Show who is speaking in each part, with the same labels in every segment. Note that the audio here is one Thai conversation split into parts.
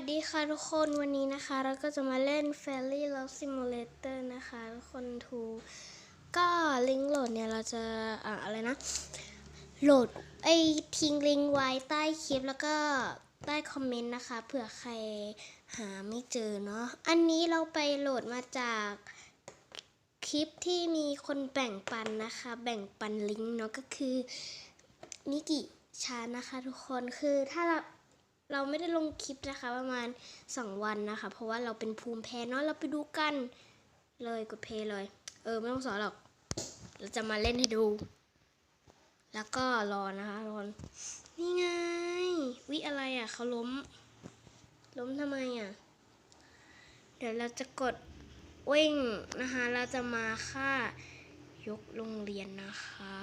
Speaker 1: วัสดีค่ะทุกคนวันนี้นะคะ เราก็จะมาเล่น Fairy Love Simulator นะคะทุกคนทูก็ลิงก์โหลดเนี่ย เราจะอ่าอะไรนะ โหลดไอทิ้งลิงก์ไว้ใต้คลิปแล้วก็ใต้คอมเมนต์นะคะเผื่อใครหาไม่เจอเนาะอันนี้เราไปโหลดมาจากคลิปที่มีคนแบ่งปันนะคะ แบ่งปันลิงก์เนาะก็คือนิกิชานะคะทุกคนคือถ้าเรา เราไม่ได้ลงคลิปนะคะ ประมาณ 2 วันนะคะ เพราะว่าเราเป็นภูมิแพ้เนาะเราไปดูกันเลยกดเพย์เลย เออ ไม่ต้องสอนหรอก เราจะมาเล่นให้ดู แล้วก็รอนะคะทุกคนนี่ไง วิอะไรอะเขาล้ม ล้มทำไมอะ เดี๋ยวเราจะกดวิ่งนะคะ เราจะมาฆ่ายกโรงเรียนนะคะ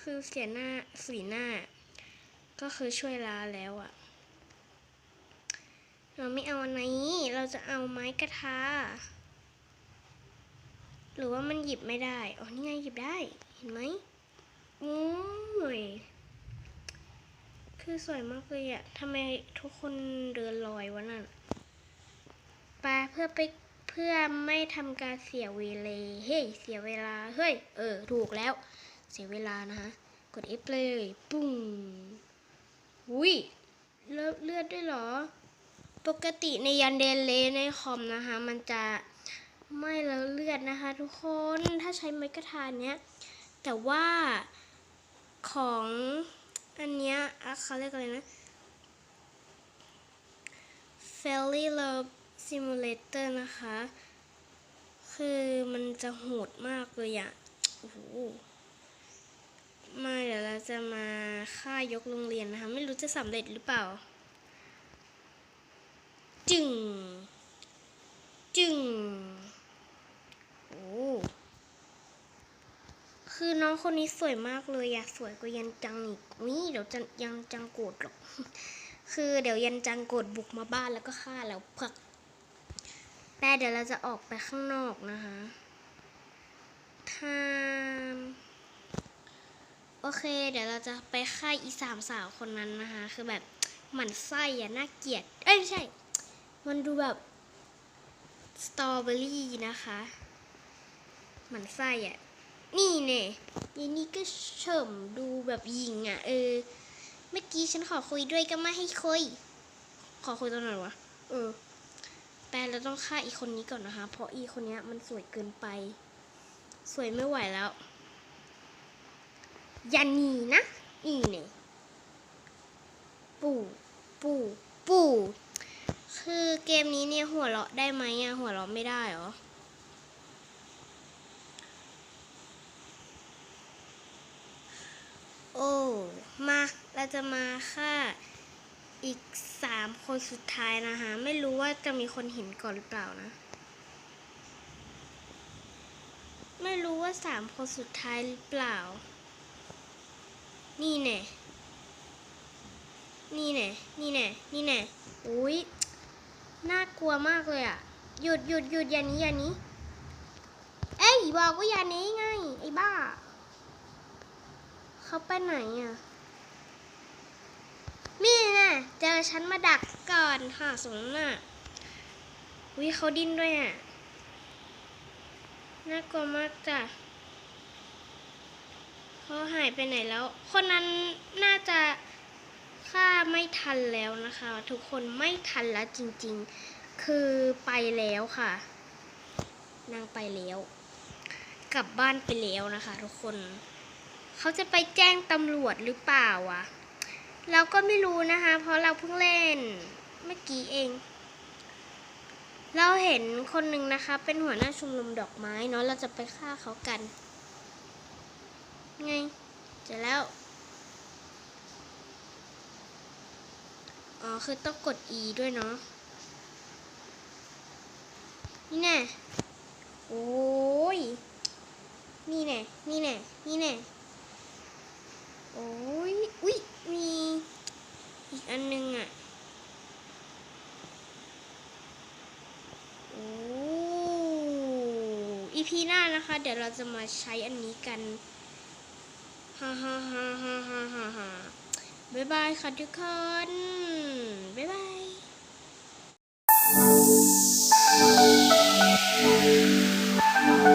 Speaker 1: คือเสียหน้าสีหน้า ก็คือช่วยลาแล้วอะเราไม่เอาอันนี้ เราจะเอาไม้กระทา หรือว่ามันหยิบไม่ได้ อ๋อ นี่ไงหยิบได้ เห็นไหมโอ้ย คือสวยมากเลยอะทำไมทุกคนเดินลอยวะนั่นไปเพื่อไปเพื่อไม่ทำการเสียเวลา เฮ้ย เสียเวลา เฮ้ย เออ ถูกแล้ว เสียเวลานะคะกด F เลย ปุ้ง อุ้ยเลือดเลือดด้วยเหรอ ปกติในยันเดนเลในคอมนะคะ มันจะไม่แล้วเลือดนะคะ ทุกคนถ้าใช้ไม้กระทานเนี้ย แต่ว่าของอันเนี้ยเขาเรียกอะไรนะ Fairy Love Simulator นะคะ คือมันจะโหดมากเลยอะโอ้โห มาเดี๋ยวเราจะมาฆ่ายกโรงเรียนนะคะ ไม่รู้จะสำเร็จหรือเปล่า จึง จึง โอ้ คือน้องคนนี้สวยมากเลยอะสวยกว่ายันจังอีกนี่เดี๋ยวจะยันจังโกรธหรอก คือเดี๋ยวยันจังโกรธบุกมาบ้านแล้วก็ฆ่าแล้วพักแต่เดี๋ยวเราจะออกไปข้างนอกนะคะทา เคเดี๋ยวเราจะไปฆ่าอีสามสาวคนนั้นนะคะ คือแบบหมันไส้อะน่าเกลียด เอ้ยไม่ใช่ มันดูแบบสตรอเบอรี่นะคะหมันไส้อะนี่เน่ยายนี่ก็เฉิมดูแบบหญิงอะเออ เมื่อกี้ฉันขอคุยด้วยก็ไม่ให้คุย ขอคุยตอนไหนวะ เออแต่เราต้องฆ่าอีกคนนี้ก่อนนะคะ เพราะอีคนนี้มันสวยเกินไป สวยไม่ไหวแล้ว อย่าหนีนะอีเนี่ยปู่ปู่ปู่คือเกมนี้เนี่ยหัวเราะได้ไหมอะหัวเราะไม่ได้เหรอโอ้มาเราจะมาฆ่าอีกสามคนสุดท้ายนะคะ ไม่รู้ว่าจะมีคนเห็นก่อนหรือเปล่านะ ไม่รู้ว่าสามคนสุดท้ายหรือเปล่า นี่แน่ นี่แน่ นี่แน่ นี่แน่ อุ้ยน่ากลัวมากเลยอะ หยุดหยุดหยุดอย่านี้อย่านี้ เอ้ยบอกว่าอย่านี้ไงไอ้บ้า เขาไปไหนอะนี่น่เจอฉันมาดักก่อนค่ะสมน่ะวิเขาดิ้นด้วยอะ น่ากลัวมากจ้ะ เขาหายไปไหนแล้ว คนนั้นน่าจะฆ่าไม่ทันแล้วนะคะ ทุกคนไม่ทันแล้วจริงๆ คือไปแล้วค่ะ นางไปแล้ว กลับบ้านไปแล้วนะคะ ทุกคน เขาจะไปแจ้งตำรวจหรือเปล่าวะเราก็ไม่รู้นะคะ เพราะเราเพิ่งเล่นเมื่อกี้เอง เราเห็นคนหนึ่งนะคะ เป็นหัวหน้าชุมนุมดอกไม้เนาะเราจะไปฆ่าเขากัน ไงเสร็จแล้ว อ๋อ คือต้องกด E ด้วยเนาะ นี่แน่ โอ้ย นี่แน่ นี่แน่ นี่แน่ โอ้ย อุ๊ย มีอีกอันนึงอะโอ้อีพีหน้านะคะ เดี๋ยวเราจะมาใช้อันนี้กัน ฮ่าฮ่าฮ่าฮ่าฮ่าฮ่าบ๊ายบายค่ะทุกคน